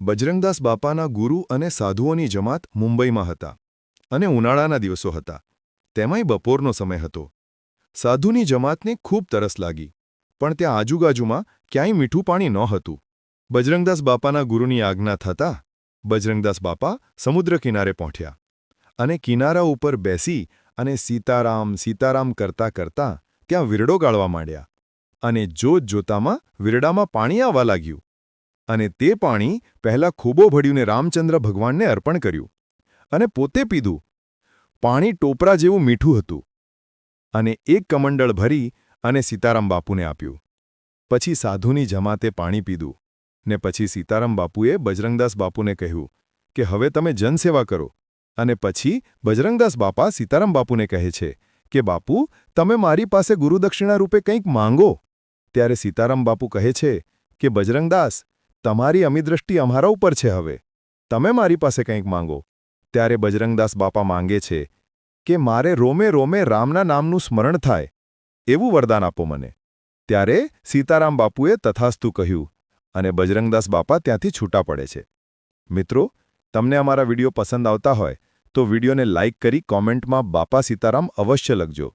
બજરંગદાસ બાપાના ગુરુ અને સાધુઓની જમાત મુંબઈમાં હતા અને ઉનાળાના દિવસો હતા. તેમાંય બપોરનો સમય હતો. સાધુની જમાતને ખૂબ તરસ લાગી, પણ ત્યાં આજુબાજુમાં ક્યાંય મીઠું પાણી નહોતું. બજરંગદાસ બાપાના ગુરુની આજ્ઞા થતાં બજરંગદાસ બાપા સમુદ્ર કિનારે પહોંચ્યા અને કિનારા ઉપર બેસી અને સીતારામ સીતારામ કરતા કરતા ત્યાં વિરડો ગાળવા માંડ્યા અને જોત જોતામાં વિરડામાં પાણી આવવા લાગ્યું. અને તે પાણી પહેલાં ખૂબો ભળ્યુંને રામચંદ્ર ભગવાનને અર્પણ કર્યું. અને પોતે પીધું. પાણી ટોપરા જેવું મીઠું હતું. અને એક કમંડળ ભરી અને સીતારામ બાપુને આપ્યું. પછી સાધુની જમાતે પાણી પીધું. ને પછી સીતારામ બાપુએ બજરંગદાસ બાપુને કહ્યું કે હવે તમે જનસેવા કરો. અને પછી બજરંગદાસ બાપા સીતારામ બાપુને કહે છે કે, બાપુ, તમે મારી પાસે ગુરુદક્ષિણા રૂપે કંઈક માંગો. ત્યારે સીતારામ બાપુ કહે છે કે, બજરંગદાસ તમારી અમિદ્રષ્ટિ અમારા ઉપર છે હવે. તમે મારી પાસે કંઈક માંગો. ત્યારે બજરંગદાસ બાપા માંગે છે કે મારે રોમે રોમે રામના નામનું સ્મરણ થાય. એવું વરદાન આપો મને. ત્યારે સીતારામ બાપુએ તથાસ્તુ કહ્યું અને બજરંગદાસ બાપા ત્યાંથી છૂટા પડે છે. મિત્રો, તમને અમારા વીડિયો પસંદ આવતા હોય તો વિડીયોને લાઇક કરી કોમેન્ટમાં બાપા સીતારામ અવશ્ય લખજો.